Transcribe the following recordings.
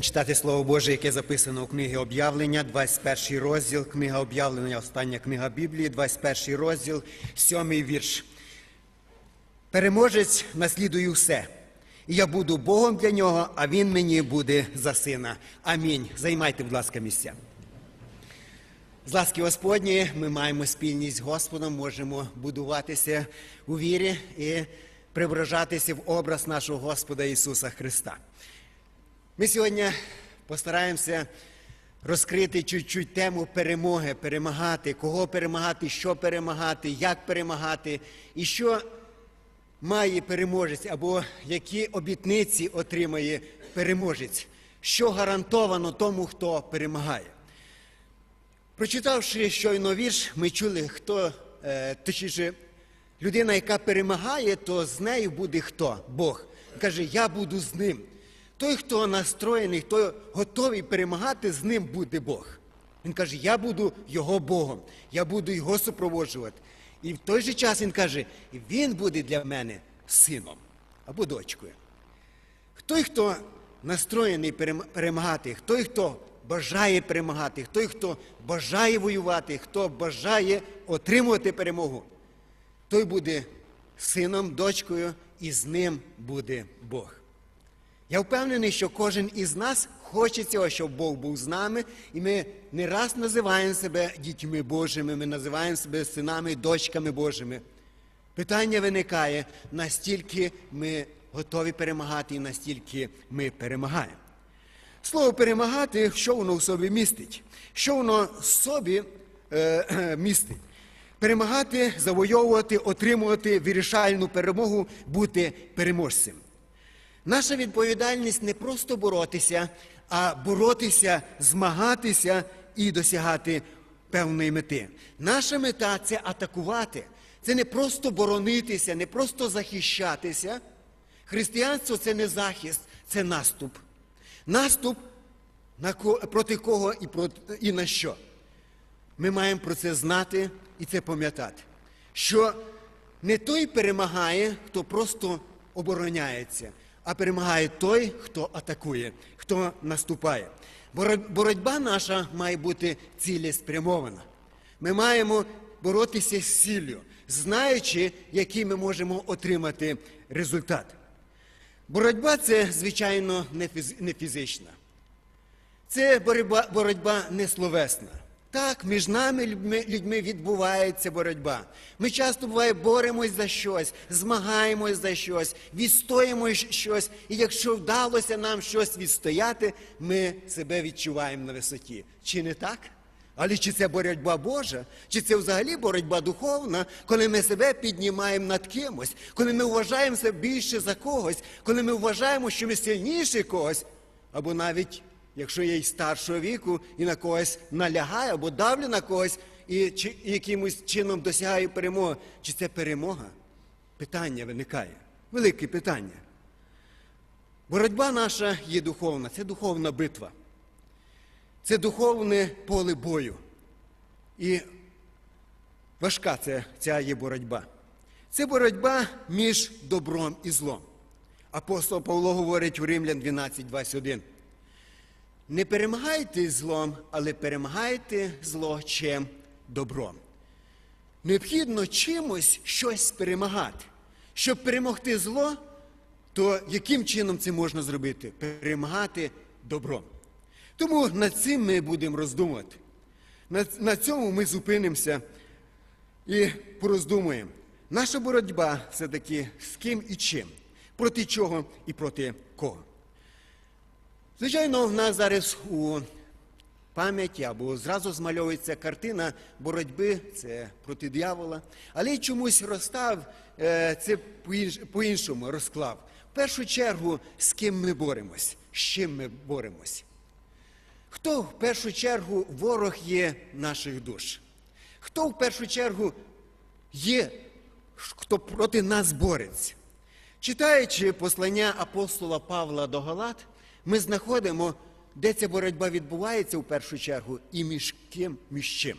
Читати Слово Боже, яке записано у книгі об'явлення, 21 розділ, книга об'явлення, остання книга Біблії, 21 розділ, 7 вірш. Переможець наслідує все. Я буду Богом для нього, а він мені буде за сина. Амінь. Займайте, будь ласка, місця. З ласки Господні ми маємо спільність з Господом, можемо будуватися у вірі і преображатися в образ нашого Господа Ісуса Христа. Ми сьогодні постараємося розкрити чуть-чуть тему перемоги, перемагати, кого перемагати, що перемагати, як перемагати, і що має переможець, або які обітниці отримає переможець, що гарантовано тому, хто перемагає. Прочитавши щойно вірш, ми чули, хто, е, точніше, людина, яка перемагає, то з нею буде хто? Бог. Каже, я буду з ним. Той, хто настроєний, хто готовий перемагати, з ним буде Бог. Він каже, я буду його Богом, я буду його супроводжувати. І в той же час він каже, він буде для мене сином або дочкою. Той, хто настроєний перемагати, той, хто бажає перемагати, той, хто бажає воювати, хто бажає отримувати перемогу, той буде сином, дочкою, і з ним буде Бог. Я впевнений, що кожен із нас хоче цього, щоб Бог був з нами, і ми не раз називаємо себе дітьми Божими, ми називаємо себе синами, дочками Божими. Питання виникає, настільки ми готові перемагати і настільки ми перемагаємо. Слово перемагати, що воно в собі містить? Що воно в собі е, містить? Перемагати, завойовувати, отримувати вирішальну перемогу, бути переможцем. Наша відповідальність не просто боротися, а боротися, змагатися і досягати певної мети. Наша мета це атакувати. Це не просто боронитися, не просто захищатися. Християнство це не захист, це наступ. Наступ на ко- проти кого і, проти, і на що. Ми маємо про це знати і це пам'ятати. Що не той перемагає, хто просто обороняється, а перемагає той, хто атакує, хто наступає. Боротьба наша має бути цілеспрямована. Ми маємо боротися з сіллю, знаючи, який ми можемо отримати результат. Боротьба це, звичайно, не фізична. Це боротьба, не словесна. Так, між нами, людьми, відбувається боротьба. Ми часто буває боремось за щось, змагаємось за щось, відстоїмо щось. І якщо вдалося нам щось відстояти, ми себе відчуваємо на висоті. Чи не так? Але чи це боротьба Божа, чи це взагалі боротьба духовна, коли ми себе піднімаємо над кимось, коли ми вважаємо себе більше за когось, коли ми вважаємо, що ми сильніші когось, або навіть якщо я й старшого віку і на когось налягаю або давлю на когось і, чи, якимось чином досягаю перемоги, чи це перемога? Питання виникає. Велике питання. Боротьба наша є духовна, це духовна битва. Це духовне поле бою. І важка це, ця є боротьба. Це боротьба між добром і злом. Апостол Павло говорить у Римлян 12, 21. Не перемагайте злом, але перемагайте зло чим добром. Необхідно чимось щось перемагати. Щоб перемогти зло, то яким чином це можна зробити? Перемагати добром. Тому над цим ми будемо роздумувати. На, цьому ми зупинимося і пороздумуємо. Наша боротьба все-таки з ким і чим, проти чого і проти кого. Звичайно, в нас зараз у пам'яті або зразу змальовується картина боротьби, це проти диявола, але чомусь розстав е, це по-інш- по-іншому розклав. В першу чергу, з ким ми боремось, з чим ми боремось. Хто в першу чергу ворог є наших душ? Хто в першу чергу є, хто проти нас бореться? Читаючи послання апостола Павла до Галат, ми знаходимо, де ця боротьба відбувається в першу чергу і між ким, між чим.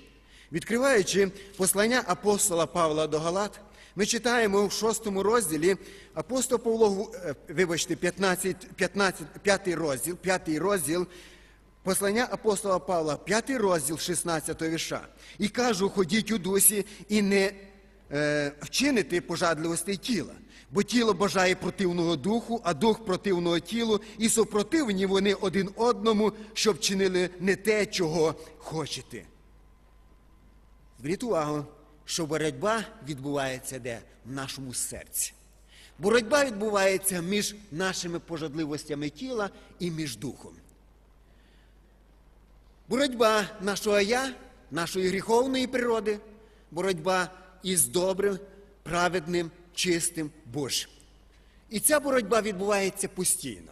Відкриваючи послання апостола Павла до Галат, Ми читаємо в шостому розділі апостол Павло, е, вибачте, 15, 15, 5 розділ, 5 розділ, послання апостола Павла, 5 розділ 16 вірша. І кажу, ходіть у дусі і не е, вчините пожадливостей тіла. Бо тіло бажає противного духу, а дух противного тілу, і супротивні вони один одному, щоб чинили не те, чого хочете. Зверніть увагу, що боротьба відбувається де? В нашому серці. Боротьба відбувається між нашими пожадливостями тіла і між духом. Боротьба нашого я, нашої гріховної природи, боротьба із добрим, праведним, чистим Божим. І ця боротьба відбувається постійно.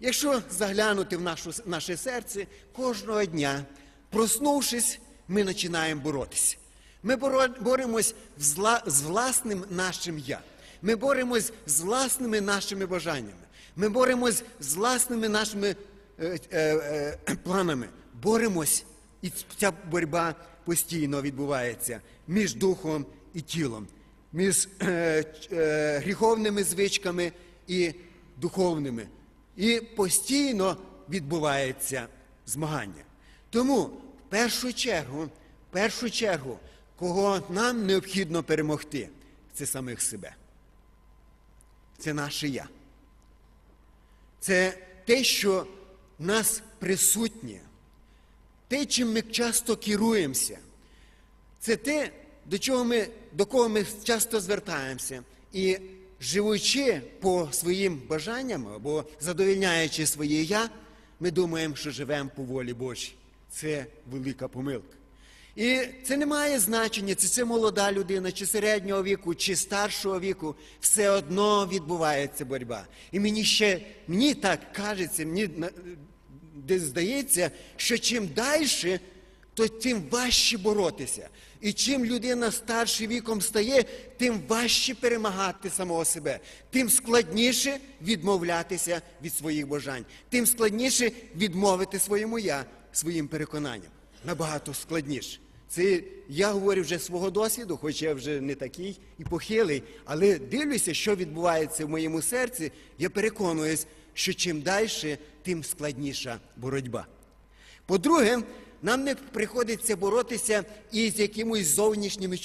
Якщо заглянути в нашу, наше серце, кожного дня, проснувшись, ми починаємо боротися. Ми боремось з власним нашим я. Ми боремось з власними нашими бажаннями. Ми боремось з власними нашими е, е, е, планами. Боремось, і ця боротьба постійно відбувається між духом і тілом, між е, е, гріховними звичками і духовними. І постійно відбувається змагання. Тому в першу чергу, в першу чергу, кого нам необхідно перемогти, це самих себе. Це наше я. Це те, що в нас присутнє, те, чим ми часто керуємося. Це те, до чого ми, до кого ми часто звертаємося. І живучи по своїм бажанням або задовільняючи своє я, ми думаємо, що живемо по волі Божій. Це велика помилка. І це не має значення, чи це молода людина, чи середнього віку, чи старшого віку, все одно відбувається боротьба. І мені ще мені так кажеться, мені десь здається, що чим далі, то тим важче боротися. І чим людина старшим віком стає, тим важче перемагати самого себе, тим складніше відмовлятися від своїх бажань, тим складніше відмовити своєму я, своїм переконанням. Набагато складніше. Це я говорю вже свого досвіду, хоч я вже не такий і похилий, але дивлюся, що відбувається в моєму серці, я переконуюсь, що чим далі, тим складніша боротьба. По-друге, нам не приходиться боротися із якимось зовнішніми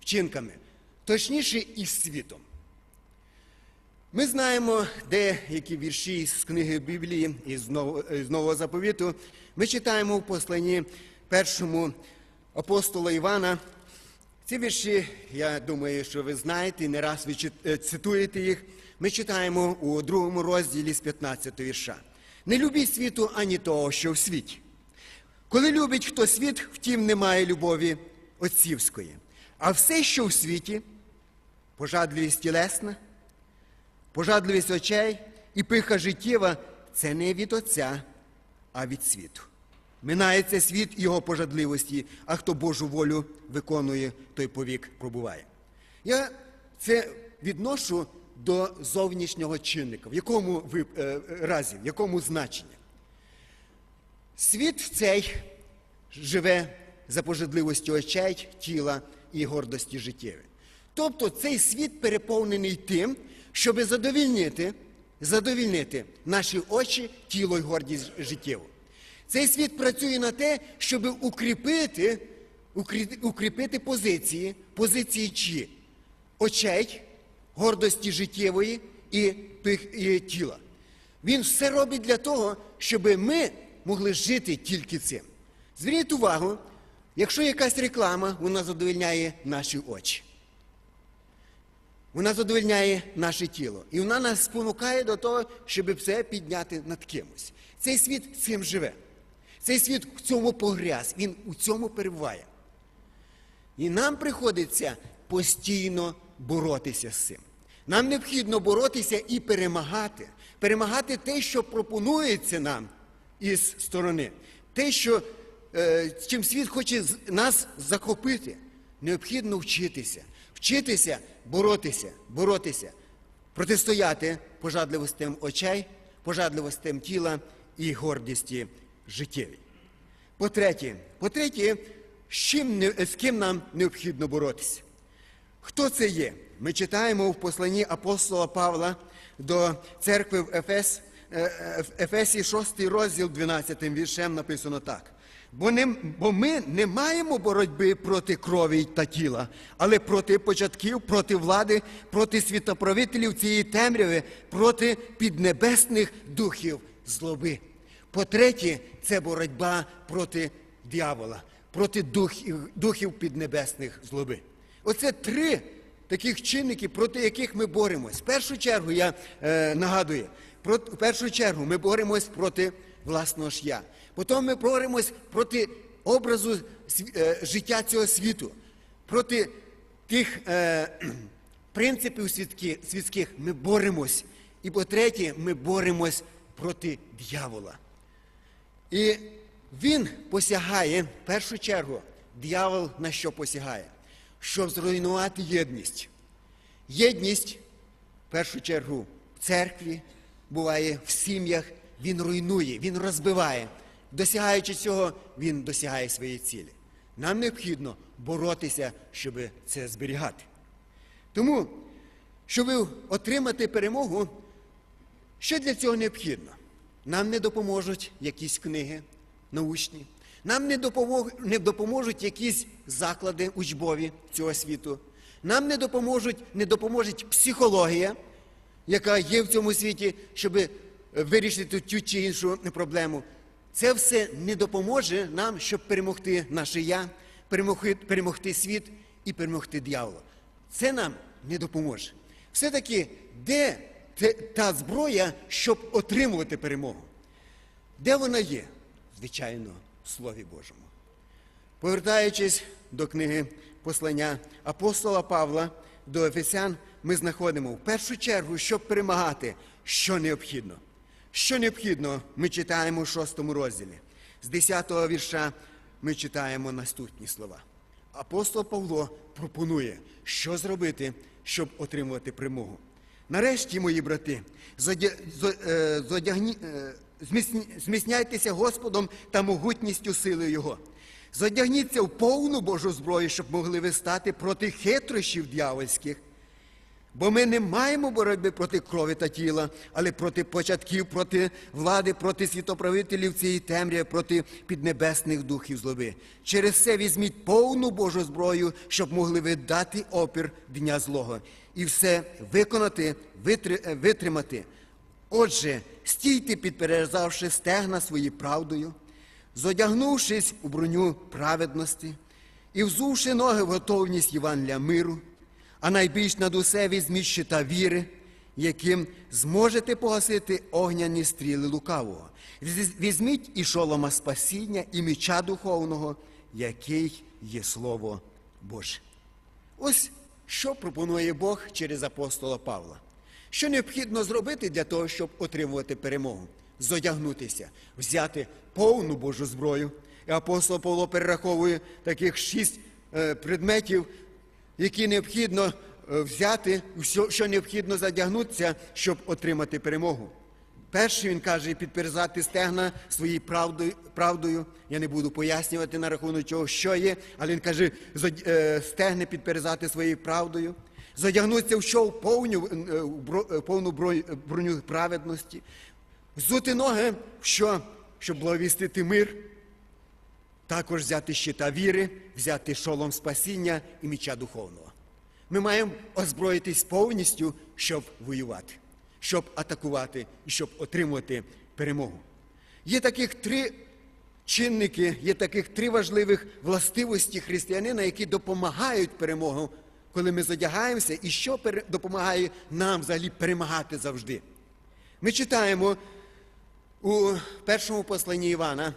вчинками, точніше, із світом. Ми знаємо деякі вірші з книги Біблії Нового, з Нового заповіту. Ми читаємо в посланні першому апостола Івана. Ці вірші, я думаю, що ви знаєте, і не раз ви е, цитуєте їх. Ми читаємо у другому розділі з 15 вірша. Не любіть світу ані того, що в світі. Коли любить хто світ, втім немає любові отцівської. А все, що в світі, пожадливість тілесна, пожадливість очей і пиха життєва це не від Отця, а від світу. Минається світ його пожадливості, а хто Божу волю виконує, той повік пробуває. Я це відношу до зовнішнього чинника, в якому ви- е, разі, в якому значенні. Світ цей живе за пожадливостю очей, тіла і гордості життєві. Тобто цей світ переповнений тим, щоб задовільнити, задовільнити наші очі, тіло і гордість життєву. Цей світ працює на те, щоб укріпити, укріпити позиції, позиції чиї? Очей, гордості життєвої і, і тіла. Він все робить для того, щоб ми могли жити тільки цим. Зверніть увагу, якщо якась реклама, вона задовольняє наші очі. Вона задовольняє наше тіло. І вона нас спонукає до того, щоб все підняти над кимось. Цей світ цим живе. Цей світ в цьому погряз, він у цьому перебуває. І нам приходиться постійно боротися з цим. Нам необхідно боротися і перемагати. Перемагати те, що пропонується нам із сторони. Те, що, е, чим світ хоче нас захопити. Необхідно вчитися. Вчитися боротися, боротися, протистояти пожадливостям очей, пожадливостям тіла і гордісті життєвій. По-третє, по-третє, з, з ким нам необхідно боротися? Хто це є? Ми читаємо в посланні апостола Павла до церкви в Ефес, е, е, в Ефесі 6 розділ 12 віршем написано так. Бо, не, бо ми не маємо боротьби проти крові та тіла, але проти початків, проти влади, проти світоправителів цієї темряви, проти піднебесних духів злоби. По-третє, це боротьба проти диявола, проти духів, духів піднебесних злоби. Оце три таких чинники, проти яких ми боремось. В першу чергу я е, нагадую, в першу чергу ми боремось проти власного ж я. Потім ми боремось проти образу е, життя цього світу, проти тих е, принципів світських ми боремось. І по-третє, ми боремось проти дьявола. І він посягає, в першу чергу, дьявол на що посягає? Щоб зруйнувати єдність. Єдність, в першу чергу, в церкві, буває в сім'ях, він руйнує, він розбиває. Досягаючи цього, він досягає своєї цілі. Нам необхідно боротися, щоб це зберігати. Тому, щоб отримати перемогу, що для цього необхідно? Нам не допоможуть якісь книги научні, нам не, допомог, не допоможуть якісь заклади учбові цього світу, нам не допоможуть, не допоможе психологія, яка є в цьому світі, щоб вирішити ту чи іншу проблему. Це все не допоможе нам, щоб перемогти наше я, перемогти, перемогти світ і перемогти диявола. Це нам не допоможе. Все-таки, де та зброя, щоб отримувати перемогу? Де вона є? Звичайно, в Слові Божому. Повертаючись до книги послання апостола Павла до Ефесян, ми знаходимо в першу чергу, щоб перемагати, що необхідно. Що необхідно, ми читаємо в шостому розділі. З 10-го вірша ми читаємо наступні слова. Апостол Павло пропонує, що зробити, щоб отримувати перемогу. Нарешті, мої брати, е, зодягні- е, зміцняйтеся Господом та могутністю сили Його. Зодягніться в повну Божу зброю, щоб могли ви стати проти хитрощів дьявольських. Бо ми не маємо боротьби проти крові та тіла, але проти початків, проти влади, проти світоправителів цієї темряви, проти піднебесних духів злоби. Через це візьміть повну Божу зброю, щоб могли ви дати опір дня злого і все виконати, е, витримати. Отже, стійте, підперезавши стегна свої правдою, зодягнувшись у броню праведності і взувши ноги в готовність Євангелія миру, а найбільш над усе візьміть щита віри, яким зможете погасити огняні стріли лукавого. Візьміть і шолома спасіння, і меча духовного, який є Слово Боже. Ось що пропонує Бог через апостола Павла. Що необхідно зробити для того, щоб отримувати перемогу? Зодягнутися, взяти повну Божу зброю. І апостол Павло перераховує таких шість е, предметів, які необхідно е, взяти, що, необхідно задягнутися, щоб отримати перемогу. Перший він каже, підперезати стегна своєю правдою. Я не буду пояснювати на рахунок чого, що є, але він каже, е, стегни підперезати своєю правдою, задягнутися в що повню, е, повну броню праведності, взути ноги що, щоб благовістити мир, також взяти щита віри, взяти шолом спасіння і меча духовного. Ми маємо озброїтись повністю, щоб воювати, щоб атакувати і щоб отримувати перемогу. Є таких три чинники, є таких три важливих властивості християнина, які допомагають перемогу, коли ми задягаємося, і що допомагає нам взагалі перемагати завжди. Ми читаємо у першому посланні Івана,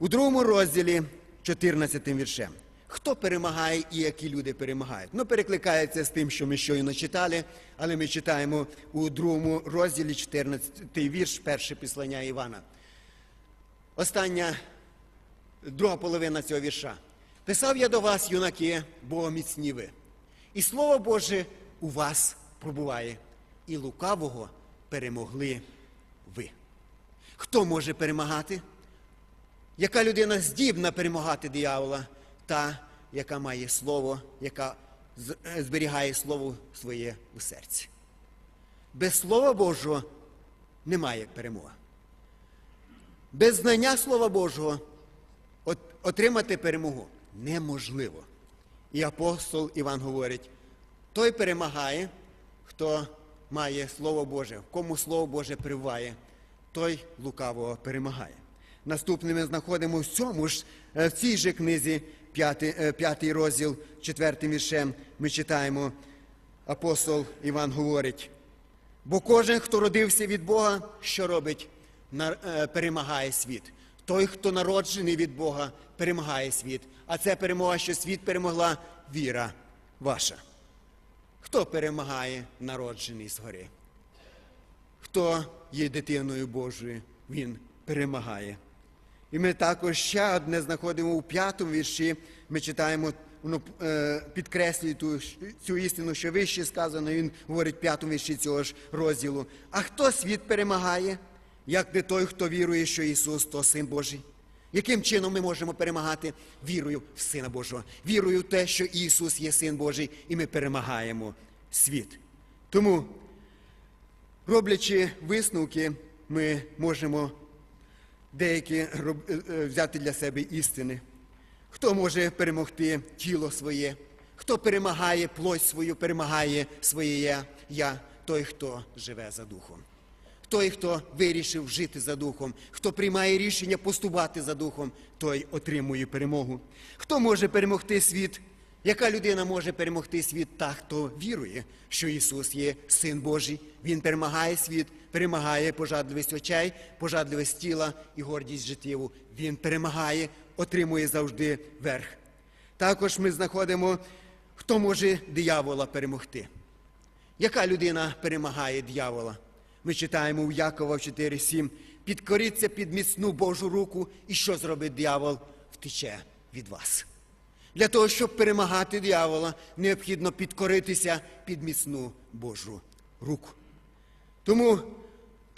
у другому розділі 14 віршем. Хто перемагає і які люди перемагають? Ну, перекликається з тим, що ми щойно читали, але ми читаємо у другому розділі 14 вірш, перше післання Івана. Остання друга половина цього вірша. Писав я до вас, юнаки, бо міцні ви. І слово Боже у вас пробуває, і лукавого перемогли ви. Хто може перемагати? Яка людина здібна перемагати диявола? Та, яка має слово, яка е, зберігає Слово своє у серці. Без Слова Божого немає перемоги. Без знання Слова Божого отримати перемогу неможливо. І апостол Іван говорить: той перемагає, хто має Слово Боже, кому Слово Боже приває, той лукавого перемагає. Наступне ми знаходимо в цьому ж, е, в цій же книзі, п'ятий, е, п'ятий розділ, четвертим віршем, ми читаємо, апостол Іван говорить, Бо кожен, хто родився від Бога, що робить? Е, Перемагає світ. Той, хто народжений від Бога, перемагає світ. А це перемога, що світ перемогла віра ваша. Хто перемагає народжений згори? Хто є дитиною Божою, він перемагає. І ми також ще одне знаходимо у п'ятому вірші. Ми читаємо, воно е, підкреслює ту, цю істину, що вище сказано, він говорить в п'ятому вірші цього ж розділу. А хто світ перемагає, як не той, хто вірує, що Ісус то Син Божий? Яким чином ми можемо перемагати? Вірою в Сина Божого, вірою в те, що Ісус є Син Божий, і ми перемагаємо світ. Тому, роблячи висновки, ми можемо деякі е, е, взяти для себе істини. Хто може перемогти тіло своє, хто перемагає плоть свою, перемагає своє я, я той, хто живе за духом. Той, хто вирішив жити за духом, хто приймає рішення поступати за духом, той отримує перемогу. Хто може перемогти світ? Яка людина може перемогти світ? Та, хто вірує, що Ісус є Син Божий. Він перемагає світ, перемагає пожадливість очей, пожадливість тіла і гордість життєву. Він перемагає, отримує завжди верх. Також ми знаходимо, хто може диявола перемогти. Яка людина перемагає дьявола? Ми читаємо у Якова 4.7. Підкоріться під міцну Божу руку, і що зробить диявол? Втече від вас. Для того, щоб перемагати диявола, необхідно підкоритися під міцну Божу руку. Тому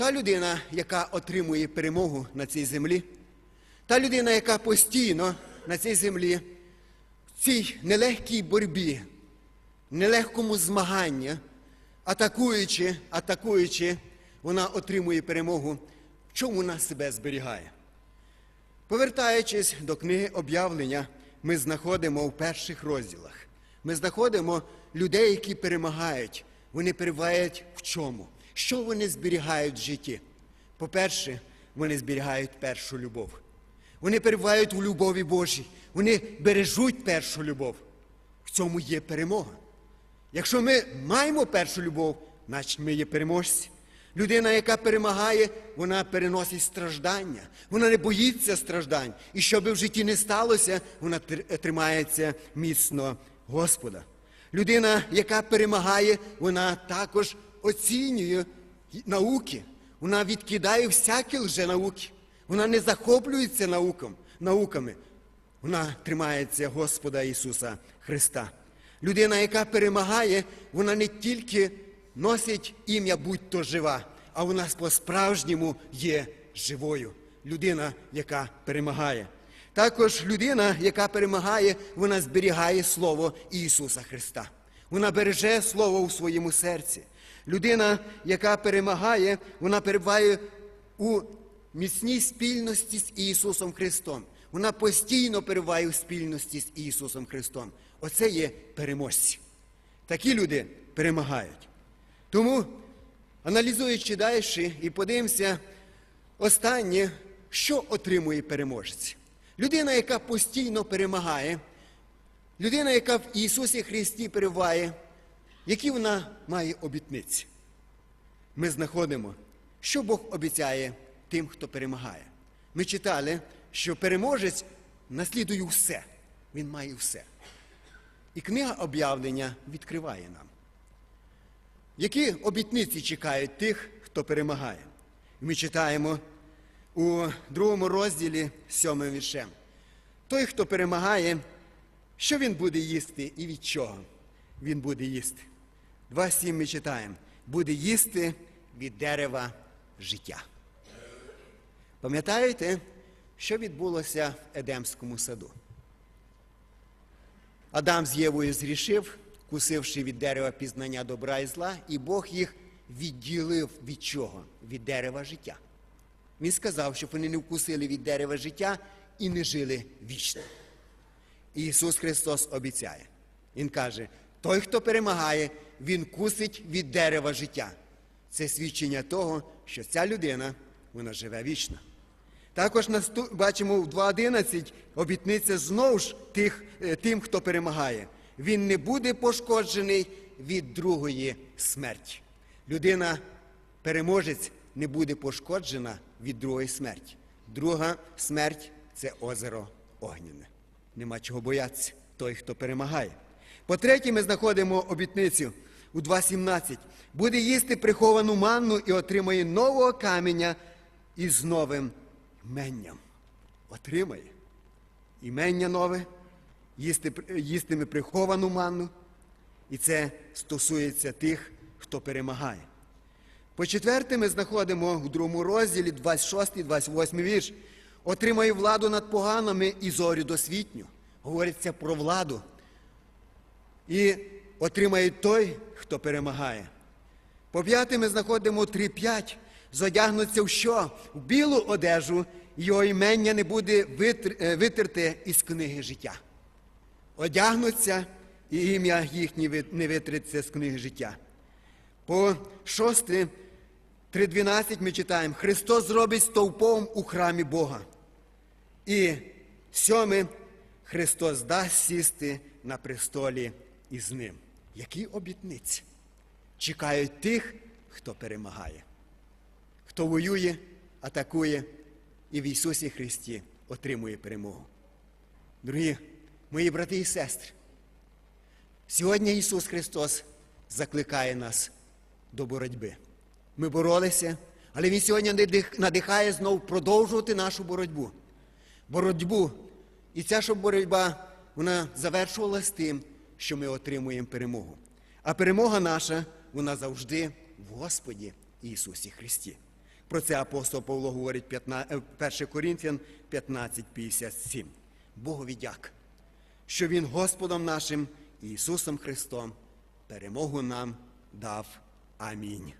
та людина, яка отримує перемогу на цій землі, та людина, яка постійно на цій землі, в цій нелегкій боротьбі, нелегкому змаганні, атакуючи, атакуючи, вона отримує перемогу. В чому вона себе зберігає? Повертаючись до книги об'явлення, ми знаходимо в перших розділах. Ми знаходимо людей, які перемагають. Вони перебувають в чому? Що вони зберігають в житті? По-перше, вони зберігають першу любов. Вони перебувають у любові Божій. Вони бережуть першу любов. В цьому є перемога. Якщо ми маємо першу любов, значить ми є переможці. Людина, яка перемагає, вона переносить страждання, вона не боїться страждань. І що би в житті не сталося, вона тримається міцно Господа. Людина, яка перемагає, вона також оцінює науки. Вона відкидає всякі лженауки. Вона не захоплюється науком, науками. Вона тримається Господа Ісуса Христа. Людина, яка перемагає, вона не тільки носить ім'я будь-то жива, а вона по-справжньому є живою. Людина, яка перемагає. Також людина, яка перемагає, вона зберігає Слово Ісуса Христа. Вона береже Слово у своєму серці. Людина, яка перемагає, вона перебуває у міцній спільності з Ісусом Христом. Вона постійно перебуває у спільності з Ісусом Христом. Оце є переможці. Такі люди перемагають. Тому, аналізуючи далі і подивимося, останнє, що отримує переможець. Людина, яка постійно перемагає, людина, яка в Ісусі Христі перебуває, які вона має обітниці. Ми знаходимо, що Бог обіцяє тим, хто перемагає. Ми читали, що переможець наслідує все. Він має все. І книга об'явлення відкриває нам. Які обітниці чекають тих, хто перемагає? Ми читаємо у другому розділі сьомим віршем. Той, хто перемагає, що він буде їсти і від чого він буде їсти? 2.7 ми читаємо. Буде їсти від дерева життя. Пам'ятаєте, що відбулося в Едемському саду? Адам з Євою зрішив, вкусивши від дерева пізнання добра і зла, і Бог їх відділив від чого? Від дерева життя. Він сказав, щоб вони не вкусили від дерева життя і не жили вічно. І Ісус Христос обіцяє. Він каже: той, хто перемагає, він кусить від дерева життя. Це свідчення того, що ця людина вона живе вічно. Також наступ... бачимо в 2.11 обітниця знову ж тих, е, тим, хто перемагає. Він не буде пошкоджений від другої смерті. Людина, переможець, не буде пошкоджена від другої смерті. Друга смерть це озеро Огняне. Нема чого боятися той, хто перемагає. По-третє, ми знаходимо обітницю у 2.17. Буде їсти приховану манну і отримає нового каменя із новим іменням. Отримає імення нове, їсти, їстиме приховану манну, і це стосується тих, хто перемагає. По четверте, ми знаходимо у другому розділі 26-28 вірш. Отримає владу над поганими і зорю досвітню. Говориться про владу. І отримає той, хто перемагає. По п'яте ми знаходимо 3-5. Зодягнуться в що? В білу одежу, його імення не буде е, витерте із книги життя. Одягнуться, і ім'я їхнє не витриться з книги життя. По шосте, 3.12 ми читаємо, Христос зробить стовпом у храмі Бога. І сьоме, Христос дасть сісти на престолі із ним. Які обітниці чекають тих, хто перемагає, хто воює, атакує і в Ісусі Христі отримує перемогу. Дорогі мої брати і сестри, сьогодні Ісус Христос закликає нас до боротьби. Ми боролися, але Він сьогодні надихає знову продовжувати нашу боротьбу. Боротьбу. І ця ж боротьба вона завершувалась тим, що ми отримуємо перемогу. А перемога наша, вона завжди в Господі Ісусі Христі. Про це апостол Павло говорить 15 е, 1 Корінфян 15,57. Богові дяк, що Він Господом нашим Ісусом Христом перемогу нам дав. Амінь.